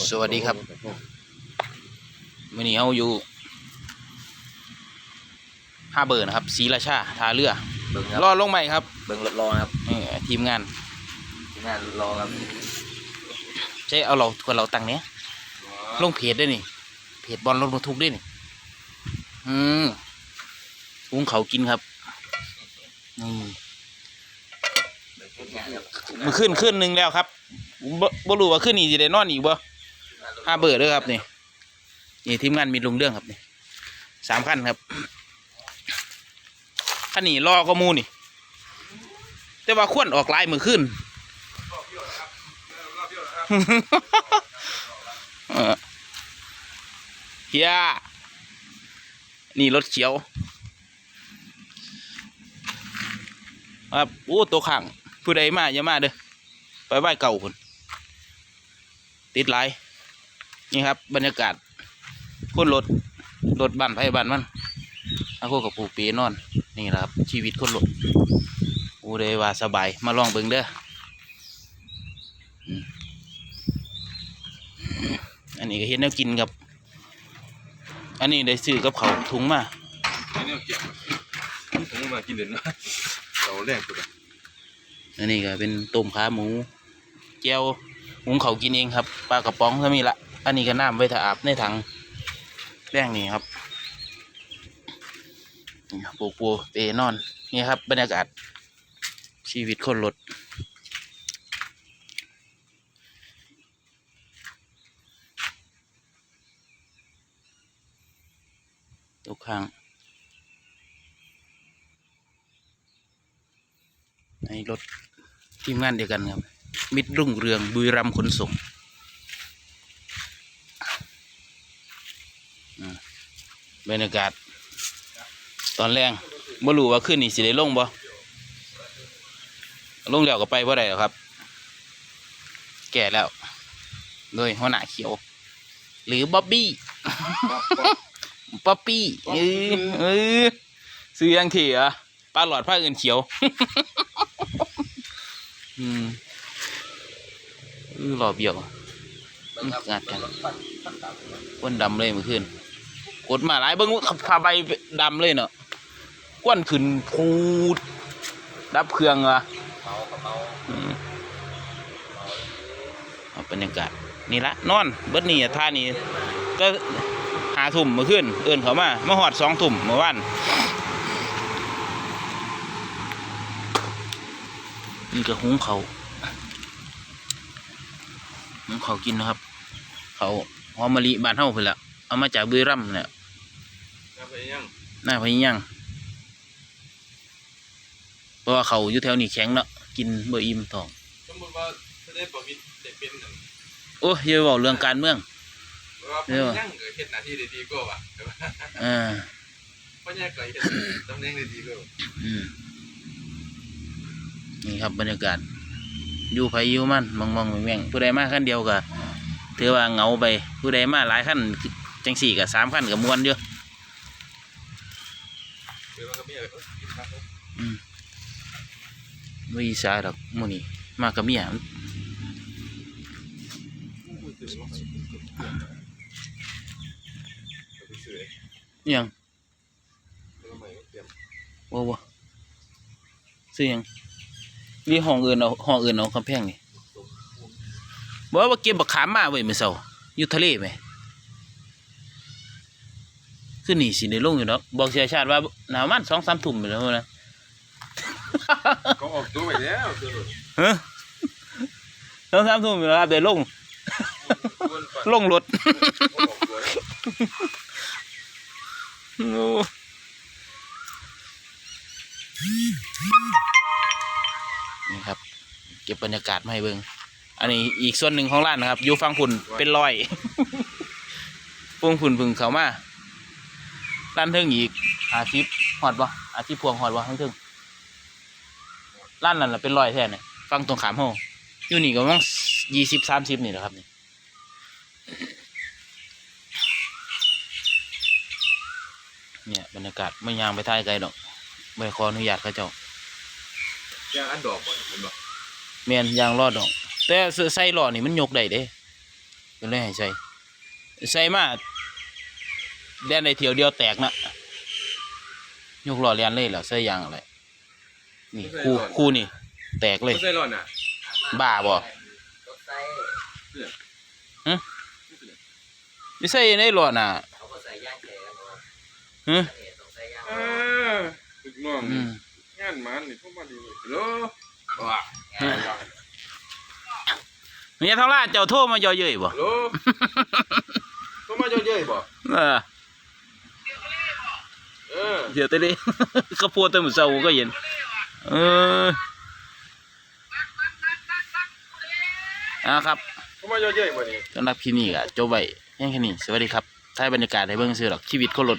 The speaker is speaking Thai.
สวัสดีครับวันนี้เราอยู่ห้าเบอร์นะครับศรีราชาท่าเรือเบิ่งครับรอลงใหม่ครับเบิ่งรถรอครับนี่ทีมงานทีมงานรอครับใช้เอาเราคนเราตังเนี้ยลงเพจด้วยนี่เพจบอลรถบรรทุกด้วยนี่อืมหุงเขาวกินครับนี่เบิ่งทีมงานครับมันขึ้นขึ้นหนึ่งแล้วครับบ่บ่รู้ว่าขึ้นอีกจะได้นอนอีกบ่ ห้าเบอร์เด้อครับนี่นี่ทีมงานมีลุงเรื่องครับนี่สามขั้นครับขั้นนี้รอก็มูนี่ แต่ว่าควนออกลายมือขึ้นเออเฮียนี่รถเขียวครับโอ้ตัวขังผู้ใดมาอย่ามาเด้อไปไหว้เก่าคนติดหลาย นี่ครับ บรรยากาศคนรถรถบ้านไผบ้านมันอาโคกับปูปีนอน นี่แหละครับ ชีวิตคนรถโอ้ได้ว่าสบายมาลองเบิ่งเด้ออืมอันนี้ก็เห็นแนวกินกับ อันนี้ได้ซื้อกับเขาวถุงมาไอ้เนี่ยเก็บผมมากินเด่นนะเราแรกสุดอะอันนี้ก็เป็นต้มขาหมูแก้วหุงเขาวกินเองครับปลากระป๋องก็มีละ อันนี้ก็น้ำไว้ถ้าอาบในถังแป้งนี่ครับปูปูเปนอน นี่ครับ บรรยากาศ ชีวิตคนรถทุกครั้งในรถทีมงานเดียวกันครับ มิตรรุ่งเรืองบุรีรัมขนส่งอืม บรรยากาศ ตอนแรงบ่รู้ว่าขึ้นนี่สิได้ลงบ่ลงแล้วก็ไปบ่ได้หรอกครับ แก่แล้ว โดยหัวหน้าเขียว หรือบ๊อบบี้ป๊อปปี้เออเออซื้อยังถี่อะปลาหลอดผ้าอื่นเขียวอืมเออหล่อเบี้ยวงัดกันเบิ่งรถปั่นดำเลยเมื่อคืน ดมาหลายเบิ้งขับพาใบดำเลยเนาะก้นขึ้นพูดดับเครื่องอะเมากระเมาอืมเอาบรรยากาศนี่ละนอนเบิดนี่อะท่านี่ก็หาทุ่มเมื่อคืนเอื่นเขามามาหอดสองทุ่มเมื่อวานนี่ก็หุงเขาวหุงเขาวกินนะครับ เขาหอมมะลิบานเฮาเพิ่นละเอามาจากบุรีรัมย์เนี่ยแล้ว ไปยังหน้าพะยังเพราะว่าเขาอยู่แถวนี้แข็งเนาะกินบ่อิ่มท้องสมมติว่าถ้าได้ประวิตรได้เป็นหนึ่งโอ้ยอย่าบอกเรื่องการเมืองว่าพ่อยังก็เฮ็ดหน้าที่ได้ดีกว่าว่ะอ่าพ่อยังก็เฮ็ดตำแหน่งได้ดีกว่าอืมนี่ครับบรรยากาศอยู่ไผอยู่มันมองมองแม่งๆผู้ใดมาขั้นเดียวก็ถือว่าเหงาไปผู้ใดมาหลายขั้นจังสี่กับสามขั้นกับมวนอยู่เดี๋ยวมันก็มีอะไรเอ้ยกินข้า วอืมไม่สายดอกมูนี่มากับเมียมันยังแล้วใหม่เตรียมโอ้โหซื้อยังนี่ห้องอื่นเอาห้องอื่นเอาคำแพงนี่บอกว่าเก็บบักขามมาไว้เมื่อเช้าอยู่ทะเลไหมขึ้นนี่สิในลงอยู่เนาะบอกเสียชาติว่าหนาวมันสองสามทุ่มไปแล้วนะ เขาออกตัวไปแล้วคือเฮ้สองสามทุ่มไปแล้วครับเดี๋ยวลงลงรถโอ้นี่ครับ เก็บบรรยากาศมาให้เบิ่งอันนี้อีกส่วนหนึ่งของร้านนะครับอยู่ฟังฝุ่นเป็นรอยพวงฝุ่นพึ่งเขามาร้านเทิงอีกอาชีพหอดบ่อาชีพพวงหอดบ่ทั้งเทิง ร้านนั้นล่ะเป็นรอยแท้เนี่ยฟังตรงขามห้องอยู่นี่ก็มั้งยี่สิบสามสิบนี่แหละครับนี่เนี่ยบรรยากาศไม่ยางไปท้ายไกลดอกไม่ขออนุญาตเขาเจ้าย่างอันดอกบ่เห็นบ่แมนยางรอดดอก แต่ใส่ล้อนี่มันยกได้เด้ก็เลยให้ใส่ใส่มาแดนในเที่ยวเดียวแตกนะยกล้อเลียนเลยเหรอใส่ยางอะไร นี่คู่คู่นี่ แตกเลยไม่ใช่ร้อนอะบ้าบ่รถไฟไม่ใส่ในล้อน่ะเขาก็ใส่ย่างแก่กันหมดฮะเห็นต้องใส่ย่างอ่าลูกน้องอืมงานมันนี่พวกมาดีฮัลโหลว้าเนี่ยท้องลาดเจ้าโทรมาย่อเย้ยบ่ฮัลโหลพวกมาเยอะๆบ่เออเออเดี๋ยวตะดิข้าวโพดแตั้งแต่เช้าก็เย็น เอออ่าครับพวกมาเยอะๆบ่นี่สำหรับคลิปนี้ก็จบไว้เพียงแค่นี้สวัสดีครับท้ายบรรยากาศให้เบิ่งซื่อหรอกชีวิตคนรถ